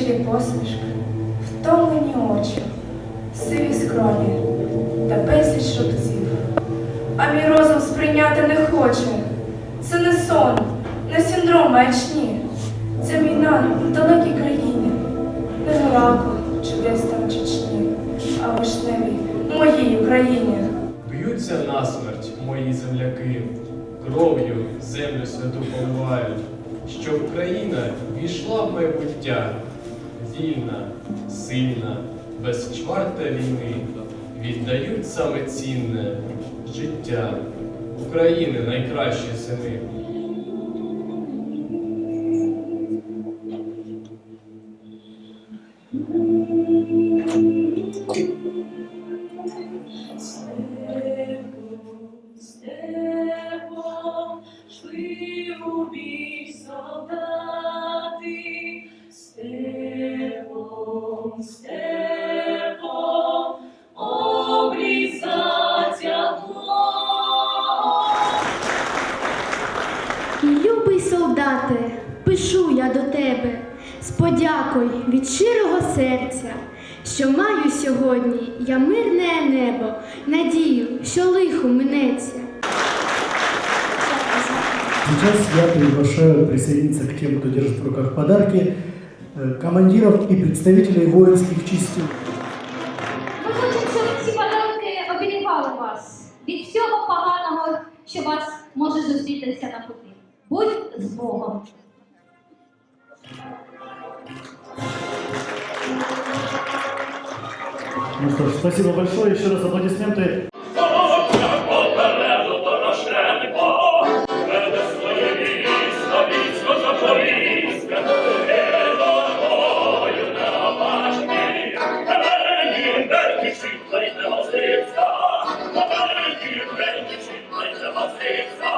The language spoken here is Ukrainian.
щирі посмішки, втомлені очі, сиві скроні та безліч рубців. А мій розум сприйняти не хоче. Це не сон, не синдром маячні. Це війна в далекій країні, не в Іраку чи десь там Чечні, а в вишневій моїй Україні. Б'ються насмерть мої земляки, кров'ю землю святу поливають, щоб країна війшла в майбуття, вільна, сильна, без чварта війни, віддають саме цінне життя України найкращі сини. Степом шли у бій Любий солдате, пишу я до тебе з подякою від щирого серця, що маю сьогодні я мирне небо, надію, що лихо минеться. Сейчас я приглашаю присоединиться к тем, кто держит в руках подарки, командиров и представителей воинских частей. Ми хочемо, щоб ці подарунки оберігали вас від всього поганого, що вас може зустрітися на путі. Будь з Богом! Ну что ж, спасибо большое. Еще раз аплодисменты Praise